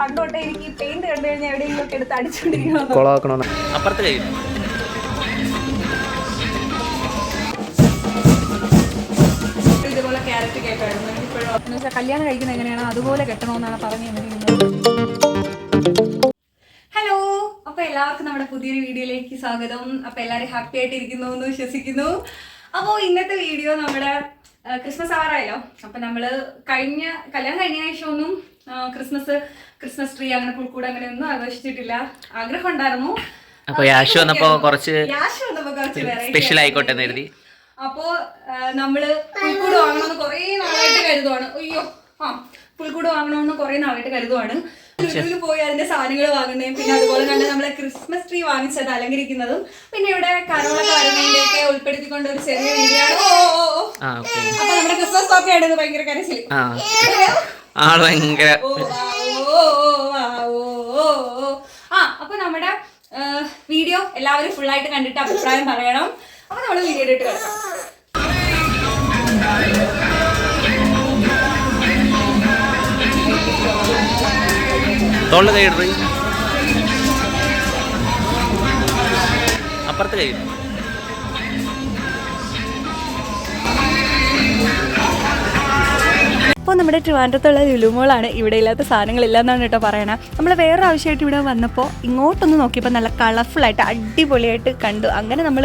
പണ്ടോട്ടെ എനിക്ക് പെയിന്റ് കണ്ടു കഴിഞ്ഞാൽ എവിടെയെങ്കിലും ഒക്കെ എടുത്ത് അടിച്ചുകൊണ്ടിരിക്കണം അപ്പുറത്ത് കഴിയും ഇതുപോലെ ക്യാരറ്റ് കേക്കായിരുന്നു. ഇപ്പോഴും എന്ന് വെച്ചാൽ കല്യാണം കഴിക്കുന്നത് എങ്ങനെയാണ് അതുപോലെ കെട്ടണമെന്നാണ് പറഞ്ഞു തന്നിരിക്കുന്നത് ഹലോ അപ്പൊ എല്ലാവർക്കും നമ്മുടെ പുതിയൊരു വീഡിയോയിലേക്ക് സ്വാഗതം. അപ്പൊ എല്ലാവരും ഹാപ്പി ആയിട്ട് ഇരിക്കുന്നു എന്ന് വിശ്വസിക്കുന്നു. അപ്പോൾ ഇന്നത്തെ വീഡിയോ നമ്മുടെ ക്രിസ്മസ് ആവാറായല്ലോ അപ്പൊ നമ്മൾ കഴിഞ്ഞ കല്യാണം കഴിഞ്ഞ ശേഷം ഒന്നും ക്രിസ്മസ് ക്രിസ്മസ് ട്രീ അങ്ങനെ പുൽക്കൂട് അങ്ങനെ ഒന്നും ആഘോഷിച്ചിട്ടില്ല. ആഗ്രഹം ഉണ്ടായിരുന്നു. അപ്പൊ യാഷ് വന്നപ്പോ കുറച്ച് സ്പെഷ്യൽ ആയിക്കോട്ടെ കരുതി. അപ്പോ നമ്മൾ പുൽക്കൂട് വാങ്ങണമെന്ന് കുറേ നാളായിട്ട് കരുതുവാണ്. അയ്യോ ആ പുൽക്കൂട് വാങ്ങണമെന്ന് കുറേ നാളായിട്ട് കരുതുവാണ്. ലുലുവിൽ പോയി അതിന്റെ സാധനങ്ങൾ വാങ്ങുന്നതും പിന്നെ അതുപോലെ തന്നെ നമ്മളെ ക്രിസ്മസ് ട്രീ വാങ്ങിച്ചത് അലങ്കരിക്കുന്നതും പിന്നെ ഇവിടെ ഒക്കെ ഉൾപ്പെടുത്തിക്കൊണ്ട് ഒരു ചെറിയ വീഡിയോ അപ്പൊ നമ്മുടെ ക്രിസ്മസ് ഒക്കെ ആയിരുന്നു ഭയങ്കര ഓ. ആ അപ്പൊ നമ്മുടെ വീഡിയോ എല്ലാവരും ഫുൾ ആയിട്ട് കണ്ടിട്ട് അഭിപ്രായം പറയണം. അപ്പൊ നമ്മൾ വീഡിയോ ഇട്ട് കിടക്കാം. തോളിൽ കൈ ഇടറി അപ്പുറത്ത് കഴിയും അപ്പോൾ നമ്മുടെ ട്രിവാൻഡ്രത്തുള്ള ലുലുമോളാണ് ഇവിടെ ഇല്ലാത്ത സാധനങ്ങളില്ല എന്നാണ് കേട്ടോ പറയണത് നമ്മൾ വേറെ ആവശ്യമായിട്ട് ഇവിടെ വന്നപ്പോൾ ഇങ്ങോട്ടൊന്ന് നോക്കിയപ്പോൾ നല്ല കളർഫുള്ളായിട്ട് അടിപൊളിയായിട്ട് കണ്ടു. അങ്ങനെ നമ്മൾ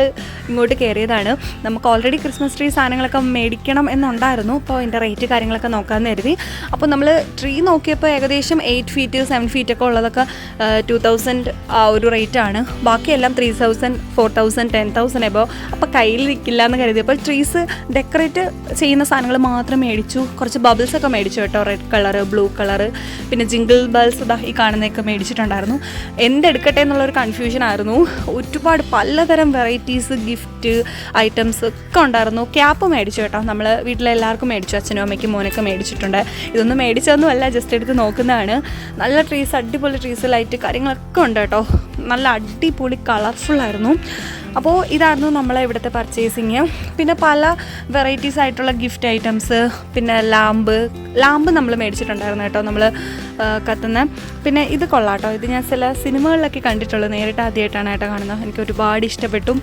ഇങ്ങോട്ട് കയറിയതാണ്. നമുക്ക് ഓൾറെഡി ക്രിസ്മസ് ട്രീ സാധനങ്ങളൊക്കെ മേടിക്കണം എന്നുണ്ടായിരുന്നു. അപ്പോൾ അതിന്റെ റേറ്റ് കാര്യങ്ങളൊക്കെ നോക്കാമെന്ന് കരുതി. അപ്പോൾ നമ്മൾ ട്രീ നോക്കിയപ്പോൾ ഏകദേശം എയ്റ്റ് ഫീറ്റ് സെവൻ ഫീറ്റ് ഒക്കെ ഉള്ളതൊക്കെ ടു തൗസൻഡ് ആ ഒരു റേറ്റ് ആണ്. ബാക്കിയെല്ലാം three thousand four thousand ten thousand above അപ്പോൾ കയ്യിൽ നിൽക്കില്ല എന്ന് കരുതി അപ്പോൾ ട്രീസ് ഡെക്കറേറ്റ് ചെയ്യുന്ന സാധനങ്ങൾ മാത്രം മേടിച്ചു. കുറച്ച് ബബിൾസ് ഒക്കെ മേടിച്ചു കേട്ടോ. റെഡ് കളർ ബ്ലൂ കളർ പിന്നെ ജിങ്കിൾ ബൾസ് ഈ കാണുന്നതൊക്കെ മേടിച്ചിട്ടുണ്ടായിരുന്നു. എന്തെടുക്കട്ടെ എന്നുള്ളൊരു കൺഫ്യൂഷൻ ആയിരുന്നു. ഒരുപാട് പലതരം വെറൈറ്റീസ് ഗിഫ്റ്റ് ഐറ്റംസ് ഒക്കെ ഉണ്ടായിരുന്നു. ക്യാപ്പ് മേടിച്ചു കേട്ടോ. നമ്മൾ വീട്ടിലെ എല്ലാവർക്കും മേടിച്ചു. അച്ഛനും അമ്മയ്ക്കും മോനൊക്കെ മേടിച്ചിട്ടുണ്ട്. ഇതൊന്നും മേടിച്ചതൊന്നുമല്ല ജസ്റ്റ് എടുത്ത് നോക്കുന്നതാണ്. നല്ല ട്രീസ് അടിപൊളി ട്രീസ് ലൈറ്റ് കാര്യങ്ങളൊക്കെ ഉണ്ട് കേട്ടോ. നല്ല അടിപൊളി കളർഫുള്ളായിരുന്നു അപ്പോൾ ഇതായിരുന്നു നമ്മളെ ഇവിടുത്തെ പർച്ചേസിങ് പിന്നെ പല വെറൈറ്റീസ് ആയിട്ടുള്ള ഗിഫ്റ്റ് ഐറ്റംസ് പിന്നെ ലാമ്പ്. ലാമ്പ് നമ്മൾ മേടിച്ചിട്ടുണ്ടായിരുന്നു കേട്ടോ നമ്മൾ കത്തുന്ന. പിന്നെ ഇത് കൊള്ളാട്ടോ. ഇത് ഞാൻ ചില സിനിമകളിലൊക്കെ കണ്ടിട്ടുള്ളൂ. നേരിട്ട് ആദ്യമായിട്ടാണ് കേട്ടോ കാണുന്നത്. എനിക്ക് ഒരുപാട് ഇഷ്ടപ്പെട്ടു.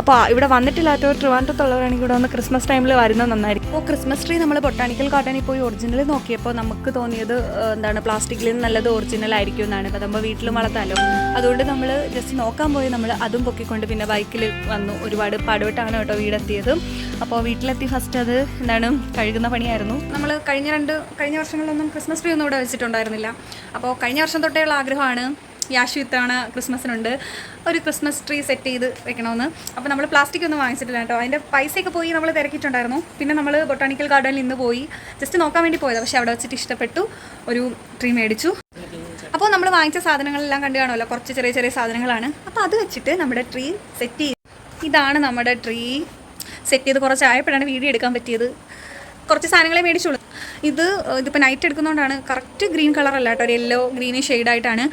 അപ്പോൾ ഇവിടെ വന്നിട്ടില്ലാത്തവർ ട്രിവാൻഡ്രത്തുള്ളവരാണെങ്കിൽ ഇവിടെ വന്ന് ക്രിസ്മസ് ടൈമിൽ വരുന്നത് നന്നായിരിക്കും. അപ്പോൾ ക്രിസ്മസ് ട്രീ നമ്മൾ ബൊട്ടാണിക്കൽ ഗാർഡനിൽ പോയി ഒറിജിനൽ നോക്കിയപ്പോൾ നമുക്ക് തോന്നിയത് എന്താണ് പ്ലാസ്റ്റിക്കിൽ നിന്ന് നല്ലത് ഒറിജിനൽ ആയിരിക്കും എന്നാണ്. അപ്പോൾ നമ്മൾ വീട്ടിലും വളർത്താലോ. അതുകൊണ്ട് നമ്മൾ ജസ്റ്റ് നോക്കാൻ പോയി നമ്മൾ അതും പൊക്കിക്കൊണ്ട് പിന്നെ ബൈക്കിൽ വന്നു. ഒരുപാട് പാടുപെട്ടാണ് കേട്ടോ വീടെത്തിയത്. അപ്പോൾ വീട്ടിലെത്തി ഫസ്റ്റ് അത് എന്താണ് കഴുകുന്ന പണിയായിരുന്നു. നമ്മൾ കഴിഞ്ഞ രണ്ട് കഴിഞ്ഞ വർഷങ്ങളിലൊന്നും ക്രിസ്മസ് ട്രീ ഒന്നും ഇവിടെ വെച്ചിട്ടുണ്ടായിരുന്നില്ല. അപ്പോൾ കഴിഞ്ഞ വർഷം തൊട്ടേയുള്ള ആഗ്രഹമാണ് യാശു ഇത്തവണ ക്രിസ്മസിനുണ്ട് ഒരു ക്രിസ്മസ് ട്രീ സെറ്റ് ചെയ്ത് വെക്കണമെന്ന് അപ്പോൾ നമ്മൾ പ്ലാസ്റ്റിക് ഒന്നും വാങ്ങിച്ചിട്ടില്ല കേട്ടോ. അതിന്റെ പൈസയൊക്കെ പോയി നമ്മൾ തിരക്കിയിട്ടുണ്ടായിരുന്നു. പിന്നെ നമ്മൾ ബൊട്ടാണിക്കൽ ഗാർഡനിൽ നിന്ന് പോയി. ജസ്റ്റ് നോക്കാൻ വേണ്ടി പോയത്. പക്ഷേ അവിടെ വെച്ചിട്ട് ഇഷ്ടപ്പെട്ടു. ഒരു ട്രീ മേടിച്ചു. വാങ്ങിച്ച സാധനങ്ങളെല്ലാം കണ്ടു കാണുമല്ലോ. കുറച്ച് ചെറിയ ചെറിയ സാധനങ്ങളാണ്. അപ്പോൾ അത് വെച്ചിട്ട് നമ്മുടെ ട്രീ സെറ്റ് ചെയ്തു. ഇതാണ് നമ്മുടെ ട്രീ സെറ്റ് ചെയ്ത് കുറച്ച് ആയപ്പോഴാണ് വീഡിയോ എടുക്കാൻ പറ്റിയത്. കുറച്ച് സാധനങ്ങളെ മേടിച്ചുള്ളൂ. ഇത് ഇതിപ്പോൾ നൈറ്റ് എടുക്കുന്നതുകൊണ്ടാണ് കറക്റ്റ് ഗ്രീൻ കളർ അല്ല കേട്ടോ. ഒരു യെല്ലോ ഗ്രീന് ഷെയ്ഡായിട്ടാണ്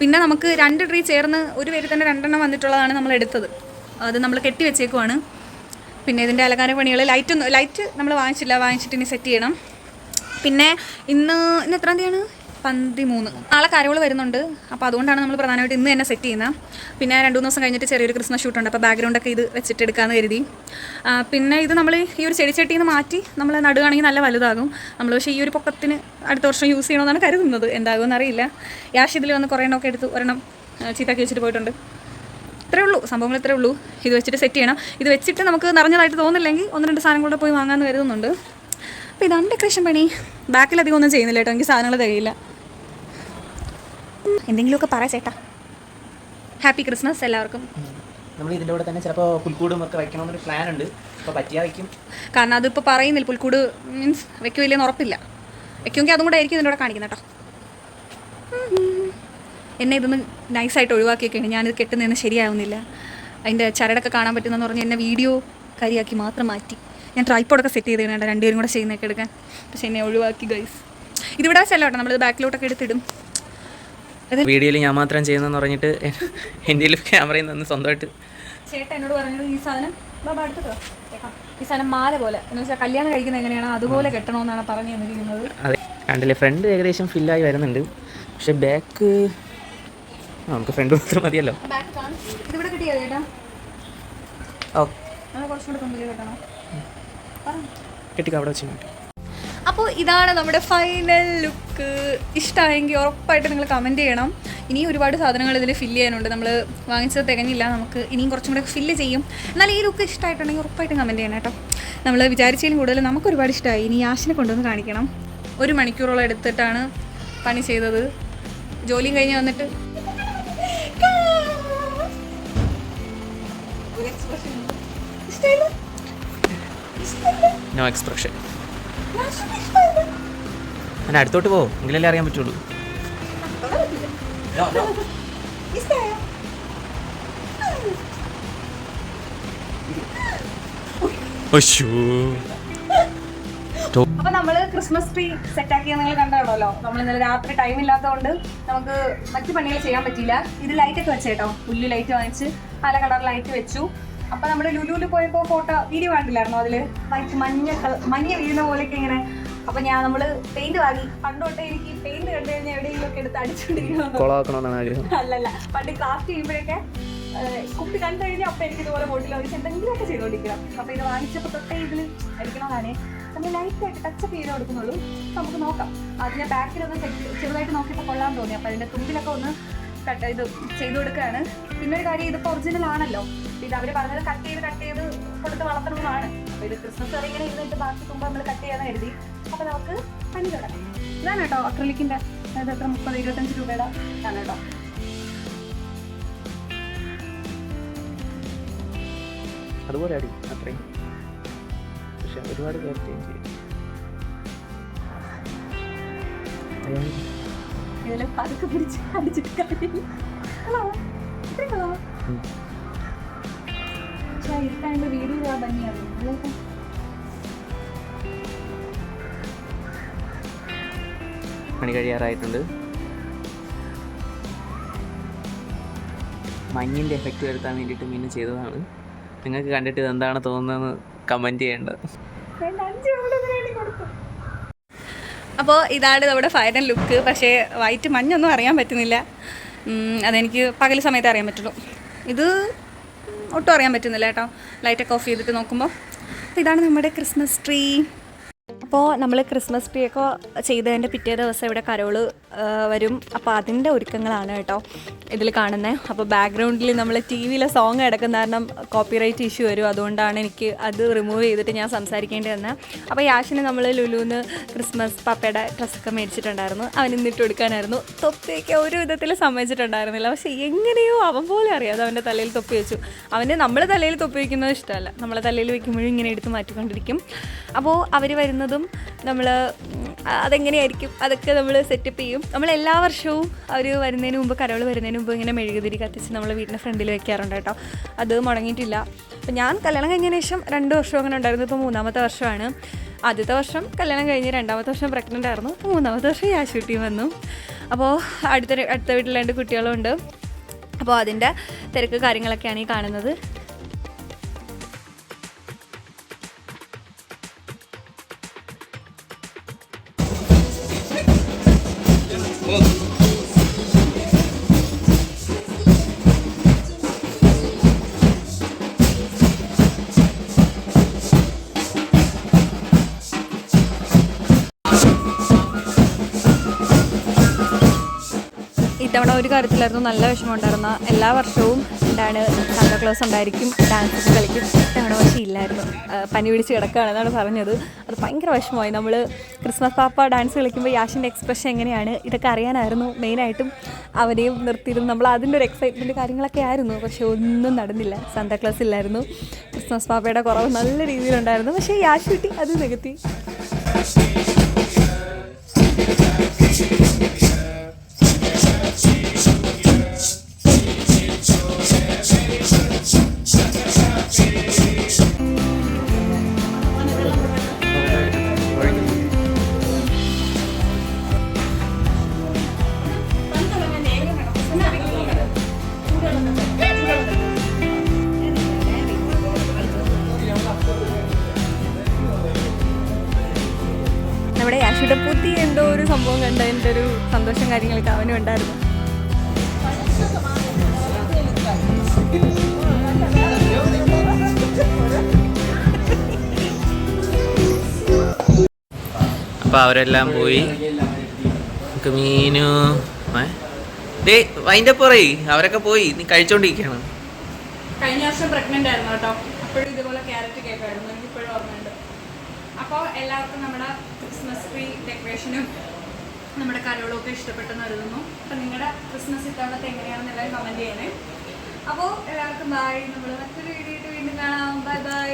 പിന്നെ നമുക്ക് രണ്ട് ട്രീ ചേർന്ന് ഒരു പേര് തന്നെ രണ്ടെണ്ണം വന്നിട്ടുള്ളതാണ് നമ്മൾ എടുത്തത്. അത് നമ്മൾ കെട്ടി വെച്ചേക്കുവാണ്. പിന്നെ ഇതിന്റെ അലങ്കാര പണികൾ ലൈറ്റ് ലൈറ്റ് നമ്മൾ വാങ്ങിച്ചില്ല. വാങ്ങിച്ചിട്ട് ഇനി സെറ്റ് ചെയ്യണം. പിന്നെ ഇന്ന് ഇന്ന് എത്രാം തീയതിയാണ്? പതിമൂന്ന് നാളെ കരോൾ വരുന്നുണ്ട്. അപ്പോൾ അതുകൊണ്ടാണ് നമ്മൾ പ്രധാനമായിട്ട് ഇന്ന് തന്നെ സെറ്റ് ചെയ്യുന്നത് പിന്നെ രണ്ട് മൂന്ന് ദിവസം കഴിഞ്ഞിട്ട് ചെറിയൊരു ക്രിസ്മസ് ഷൂട്ടുണ്ട് അപ്പോൾ ബാക്ക്ഗ്രൗണ്ടൊക്കെ ഇത് വെച്ചിട്ട് എടുക്കാമെന്ന് കരുതി. പിന്നെ ഇത് നമ്മൾ ഈ ഒരു ചെടിച്ചട്ടിയിൽ നിന്ന് മാറ്റി നമ്മൾ നടുകയാണെങ്കിൽ നല്ല വലുതാകും. നമ്മൾ പക്ഷേ ഈ ഒരു പൊക്കത്തിന് അടുത്ത വർഷം യൂസ് ചെയ്യണമെന്നാണ് കരുതുന്നത്. എന്താകുമെന്ന് അറിയില്ല. യാഷ് ഇതിൽ വന്ന് കുറേ എണ്ണമൊക്കെ എടുത്ത് ഒരെണ്ണം ചീത്താക്കി വെച്ചിട്ട് പോയിട്ടുണ്ട്. ഇത്രേ ഉള്ളൂ. സംഭവങ്ങൾ ഇത്രേ ഉള്ളൂ. ഇത് വെച്ചിട്ട് സെറ്റ് ചെയ്യണം. ഇത് വെച്ചിട്ട് നമുക്ക് നിറഞ്ഞതായിട്ട് തോന്നില്ലെങ്കിൽ ഒന്ന് രണ്ട് സാധനം കൂടെ പോയി വാങ്ങാമെന്ന് കരുതുന്നുണ്ട്. അപ്പോൾ ഇതാണ് ഡെക്കറേഷൻ പണി. ബാക്കിൽ അധികം ഒന്നും ചെയ്യുന്നില്ല കേട്ടോ. എനിക്ക് സാധനങ്ങൾ തികയില്ല. എന്തെങ്കിലുമൊക്കെ പറ ചേട്ടാ. ഹാപ്പി ക്രിസ്മസ് എല്ലാവർക്കും. നമ്മൾ ഇതിന്റെ കൂടെ തന്നെ ചിലപ്പോൾ പുൽക്കൂടും ഒക്കെ വയ്ക്കണമെന്നൊരു പ്ലാൻ ഉണ്ട്. അപ്പോൾ പറ്റിയാൽ വയ്ക്കും. കാരണം അതിപ്പോൾ പറയുന്നില്ല പുൽക്കൂട് മീൻസ് വെക്കുമില്ലെന്ന് ഉറപ്പില്ല. വെക്കുമെങ്കിൽ അതും കൂടെ ആയിരിക്കും ഇതിന്റെ കൂടെ കാണിക്കുന്നത് കേട്ടോ. എന്നെ ഇതൊന്ന് നൈസായിട്ട് ഒഴിവാക്കിയൊക്കെയാണ് ഞാനിത് കെട്ടുന്നതെന്ന് ശരിയാവുന്നില്ല. അതിന്റെ ചരടൊക്കെ കാണാൻ പറ്റുന്നതെന്ന് പറഞ്ഞ് എന്നെ വീഡിയോ കാര്യമാക്കി മാത്രം മാറ്റി. ഞാൻ ട്രൈപ്പോഡൊക്കെ സെറ്റ് ചെയ്ത് കഴിഞ്ഞാൽ രണ്ടുപേരും കൂടെ ചെയ്യുന്നതൊക്കെ എടുക്കാൻ. പക്ഷേ എന്നെ ഒഴിവാക്കി ഗൈസ് ഇതിവിടെ ചെല്ലോട്ടെ കേട്ടോ. നമ്മളിത് ബാക്കിലോട്ടൊക്കെ എടുത്തിടും. വീഡിയോയിൽ ഞാൻ മാത്രം ചെയ്യുന്നതെന്ന് പറഞ്ഞിട്ട് എന്റെ ക്യാമറയിൽ നിന്ന് സ്വന്തമായിട്ട് ചേട്ടൻ എന്നോട് പറഞ്ഞത് ഈ സാധനം ബാബാ അടുത്തോ ഈ സാധനം മാല പോലെ. എന്ന് വെച്ചാൽ കല്യാണം കഴിക്കുന്ന എങ്ങനെയാണോ അതുപോലെ കെട്ടണമെന്നാണ് പറഞ്ഞു തന്നിരിക്കുന്നത്. അതെ. കണ്ടില്ലേ? ഫ്രണ്ട് ഏകദേശം ഫില്ലായി വരുന്നുണ്ട്. പക്ഷെ ബാക്ക് നമുക്ക് ഫ്രണ്ട് മാത്രം മതിയല്ലോ. ഇതിവിടെ കിട്ടിയോ ചേട്ടാ? ഓക്കെ പറഞ്ഞു കെട്ടിക്കോ അവിടെ വെച്ച് അപ്പോൾ ഇതാണ് നമ്മുടെ ഫൈനൽ ലുക്ക് ഇഷ്ടമായെങ്കിൽ ഉറപ്പായിട്ട് നിങ്ങൾ കമന്റ് ചെയ്യണം. ഇനിയും ഒരുപാട് സാധനങ്ങൾ ഇതിൽ ഫില്ല് ചെയ്യാനുണ്ട്. നമ്മൾ വാങ്ങിച്ചത് തികഞ്ഞില്ല. നമുക്ക് ഇനിയും കുറച്ചും കൂടെ ഫില്ല് ചെയ്യും. എന്നാൽ ഈ ലുക്ക് ഇഷ്ടമായിട്ടുണ്ടെങ്കിൽ ഉറപ്പായിട്ടും കമന്റ് ചെയ്യണം കേട്ടോ. നമ്മൾ വിചാരിച്ചതിലും കൂടുതൽ നമുക്ക് ഒരുപാട് ഇഷ്ടമായി ഇനി യാഷിനെ കൊണ്ടുവന്ന് കാണിക്കണം. ഒരു മണിക്കൂറോളം എടുത്തിട്ടാണ് പണി ചെയ്തത്. ജോലിയും കഴിഞ്ഞ് വന്നിട്ട്. നോ എക്സ്പ്രഷൻ ഞാൻ അടുത്തോട്ട് പോകും എങ്കിലല്ലേ അറിയാൻ പറ്റുള്ളൂ. അപ്പൊ നമ്മൾ ക്രിസ്മസ് ട്രീ സെറ്റ് ആക്കി നിങ്ങൾ കണ്ടാണല്ലോ. നമ്മൾ ഇന്നലെ രാത്രി ടൈം ഇല്ലാത്തതുകൊണ്ട് നമുക്ക് മറ്റു പണികൾ ചെയ്യാൻ പറ്റിയില്ല. ഇത് ലൈറ്റ് ഒക്കെ വെച്ചേട്ടോ. പുല്ല് ലൈറ്റ് വാങ്ങിച്ച് പല കളർ ലൈറ്റ് വെച്ചു. അപ്പൊ നമ്മൾ ലുലുവിൽ പോയപ്പോ ഫോട്ടോ വീഡിയോ കണ്ടില്ലായിരുന്നോ അതിൽ? വൈറ്റ് മഞ്ഞ മഞ്ഞ വീഴുന്ന പോലെയൊക്കെ ഇങ്ങനെ. അപ്പൊ ഞാൻ നമ്മൾ പെയിന്റ് വാങ്ങി. പണ്ടോട്ടെ എനിക്ക് പെയിന്റ് കണ്ടു കഴിഞ്ഞാൽ എവിടെയെങ്കിലും ഒക്കെ എടുത്ത് അടിച്ചുകൊണ്ടിരിക്കണം അല്ലല്ല പണ്ട് ക്രാഫ്റ്റ് ചെയ്യുമ്പോഴൊക്കെ കുട്ടി കുപ്പി കണ്ടു കഴിഞ്ഞാൽ അപ്പൊ എനിക്ക് ഇതുപോലെ ബോട്ടിൽ എന്തെങ്കിലും ഒക്കെ ചെയ്തോണ്ടിരിക്കണം. അപ്പൊ ഇത് വാങ്ങിച്ചപ്പോൾ തൊട്ടേ ഇതിൽ അടിക്കണതാണ് നമ്മൾ ലൈറ്റ് ആയിട്ട് ടച്ചപ്പ് ചെയ്ത് കൊടുക്കുന്നുള്ളൂ നമുക്ക് നോക്കാം. അത് ഞാൻ ബാക്കിലൊന്ന് ചെറുതായിട്ട് നോക്കിയപ്പോൾ കൊള്ളാൻ തോന്നി. അപ്പൊ അതിന്റെ തുമ്പിലൊക്കെ ഒന്ന് കട്ട് ഇത് ചെയ്ത് കൊടുക്കുകയാണ്. പിന്നെ ഒരു കാര്യം ഇതിപ്പോൾ ഒറിജിനൽ ആണല്ലോ. ഇത് അവർ പറഞ്ഞത് കട്ട് ചെയ്ത് കട്ട് ചെയ്ത് കൊടുത്ത് വളർത്തണമെന്നാണ് ഒരു ഇത് ക്രിസ്മസ് വരെ ഇങ്ങനെ ഇരുന്നിട്ട് ബാക്കി തുമ്പ് നമ്മൾ കട്ട് ചെയ്യാന്ന് കരുതി. അപ്പൊ നമുക്ക് പനി തുടങ്ങാം. ഇതാണ് കേട്ടോ അക്രലിക്കിന്റെ അതായത് എത്ര മുപ്പത് ഇരുപത്തഞ്ച് രൂപയുടെ ആണ് കേട്ടോ. അതുപോലെ അടി അത്രയും. പക്ഷെ ഒരുപാട് പേർ ചേഞ്ച് ചെയ്യും പതുക്കെ പിടിച്ച് അടിച്ചിട്ട് കാര്യമില്ല. Hello hello. പക്ഷേ വീട് ഭംഗിയാണ് പണി കഴിയാറായിട്ടുണ്ട്. മഞ്ഞിന്റെ എഫക്റ്റ് വരുത്താൻ വേണ്ടിയിട്ട് മീൻ ചെയ്തതാണ്. നിങ്ങൾക്ക് കണ്ടിട്ട് ഇതെന്താണ് തോന്നുന്നതെന്ന് കമന്റ് ചെയ്യേണ്ടത് അപ്പോൾ ഇതാണ് നമ്മുടെ ഫൈനൽ ലുക്ക് പക്ഷേ വൈറ്റ് മഞ്ഞൊന്നും അറിയാൻ പറ്റുന്നില്ല. അതെനിക്ക് പകൽ സമയത്ത് അറിയാൻ പറ്റുള്ളൂ. ഇത് ഒട്ടും അറിയാൻ പറ്റുന്നില്ല കേട്ടോ. ലൈറ്റൊക്കെ ഓഫ് ചെയ്തിട്ട് നോക്കുമ്പോൾ അപ്പോൾ ഇതാണ് നമ്മുടെ ക്രിസ്മസ് ട്രീ അപ്പോൾ നമ്മൾ ക്രിസ്മസ് ട്രീ ഒക്കെ ചെയ്തതിന്റെ പിറ്റേ ദിവസം ഇവിടെ കരോൾ വരും. അപ്പോൾ അതിന്റെ ഒരുക്കങ്ങളാണ് കേട്ടോ ഇതിൽ കാണുന്നത് അപ്പോൾ ബാക്ക്ഗ്രൗണ്ടിൽ നമ്മൾ ടി വിയിലെ സോങ് കിടക്കുന്ന കാരണം കോപ്പിറൈറ്റ് ഇഷ്യൂ വരും. അതുകൊണ്ടാണ് എനിക്ക് അത് റിമൂവ് ചെയ്തിട്ട് ഞാൻ സംസാരിക്കേണ്ടി വന്നത് അപ്പോൾ യാഷിന് നമ്മൾ ലുലുന്ന് ക്രിസ്മസ് പപ്പയുടെ ഡ്രസ്സൊക്കെ മേടിച്ചിട്ടുണ്ടായിരുന്നു. അവൻ ഇന്നിട്ട് കൊടുക്കാനായിരുന്നു. തൊപ്പിയൊക്കെ ഒരു വിധത്തിൽ സമ്മതിച്ചിട്ടുണ്ടായിരുന്നില്ല. പക്ഷേ എങ്ങനെയോ അവൻ പോലും അറിയാതെ അവന്റെ തലയിൽ തൊപ്പി വെച്ചു. അവന് നമ്മൾ തലയിൽ തൊപ്പി വയ്ക്കുന്നത് ഇഷ്ടമല്ല. നമ്മളെ തലയിൽ വെക്കുമ്പോഴും ഇങ്ങനെ എടുത്ത് മാറ്റിക്കൊണ്ടിരിക്കും. അപ്പോൾ അവർ വരുന്നതും നമ്മൾ അതെങ്ങനെയായിരിക്കും? അതൊക്കെ നമ്മൾ സെറ്റപ്പ് ചെയ്യും. നമ്മൾ എല്ലാ വർഷവും അവർ വരുന്നതിന് മുമ്പ് കരോൾ വരുന്നതിന് മുമ്പ് ഇങ്ങനെ മെഴുകുതിരി കത്തിച്ച് നമ്മൾ വീടിന്റെ ഫ്രണ്ടിൽ വെക്കാറുണ്ട് കേട്ടോ. അത് മുടങ്ങിയിട്ടില്ല. അപ്പം ഞാൻ കല്യാണം കഴിഞ്ഞതിന് ശേഷം രണ്ട് വർഷം അങ്ങനെ ഉണ്ടായിരുന്നു. ഇപ്പോൾ മൂന്നാമത്തെ വർഷമാണ്. ആദ്യത്തെ വർഷം കല്യാണം കഴിഞ്ഞ് രണ്ടാമത്തെ വർഷം പ്രഗ്നന്റ് ആയിരുന്നു. മൂന്നാമത്തെ വർഷം യാശൂട്ടി വന്നു. അപ്പോൾ അടുത്ത അടുത്ത വീട്ടിൽ രണ്ട് കുട്ടികളുണ്ട്. അപ്പോൾ അതിന്റെ തിരക്ക് കാര്യങ്ങളൊക്കെയാണ് ഈ കാണുന്നത്. ഇത്തവണ ഒരു കാര്യത്തിലായിരുന്നു നല്ല വിഷമം ഉണ്ടായിരുന്ന എല്ലാ വർഷവും എന്താണ് സാന്താക്ലോസ് ഉണ്ടായിരിക്കും ഡാൻസ് കളിക്കും. ഇത്തവണ പക്ഷേ ഇല്ലായിരുന്നു. പനി പിടിച്ച് കിടക്കുകയാണെന്നാണ് പറഞ്ഞത്. അത് ഭയങ്കര വിഷമമായി. നമ്മൾ ക്രിസ്മസ് പാപ്പ ഡാൻസ് കളിക്കുമ്പോൾ യാഷിന്റെ എക്സ്പ്രഷൻ എങ്ങനെയാണ്? ഇതൊക്കെ അറിയാനായിരുന്നു മെയിനായിട്ടും അവനെയും നിർത്തിയിരുന്നു നമ്മൾ അതിന്റെ ഒരു എക്സൈറ്റ്മെന്റ് കാര്യങ്ങളൊക്കെ ആയിരുന്നു. പക്ഷേ ഒന്നും നടന്നില്ല. സാന്താക്ലോസ് ഇല്ലായിരുന്നു. ക്രിസ്മസ് പാപ്പയുടെ കുറവ് നല്ല രീതിയിലുണ്ടായിരുന്നു. പക്ഷേ യാഷ് കിട്ടി അത് നികത്തി. സംഭവം കണ്ടതിന്റെ ഒരു സന്തോഷം കാര്യങ്ങളൊക്കെ അവനും ഉണ്ടായിരുന്നു. അപ്പൊ അവരെല്ലാം പോയി. നമുക്ക് മീനു ഏ? ഡേ അതിന്റെ പുറയി അവരൊക്കെ പോയി. നീ കഴിച്ചോണ്ടിരിക്കുകയാണ് കഴിഞ്ഞ വർഷം പ്രഗ്നന്റ് ആയിരുന്നു കേട്ടോ. അപ്പോഴും ഇതുപോലെ ക്യാരറ്റ് കേക്കായിരുന്നു എനിക്കിപ്പോഴും എനിക്ക് ഇപ്പോഴും ഓർമ്മയുണ്ട്. അപ്പോൾ എല്ലാവർക്കും നമ്മുടെ ക്രിസ്മസ് ട്രീ ഡെക്കറേഷനും നമ്മുടെ കലകളൊക്കെ ഇഷ്ടപ്പെട്ടെന്ന് കരുതുന്നു. അപ്പം നിങ്ങളുടെ ക്രിസ്മസ് ഇത്തവണത്തെ എങ്ങനെയാണെന്ന് കമന്റ് ചെയ്യണേ. അപ്പോൾ എല്ലാവർക്കും ബായ് നമ്മൾ മറ്റൊരു വീഡിയോ വീണ്ടും കാണാം. Bye bye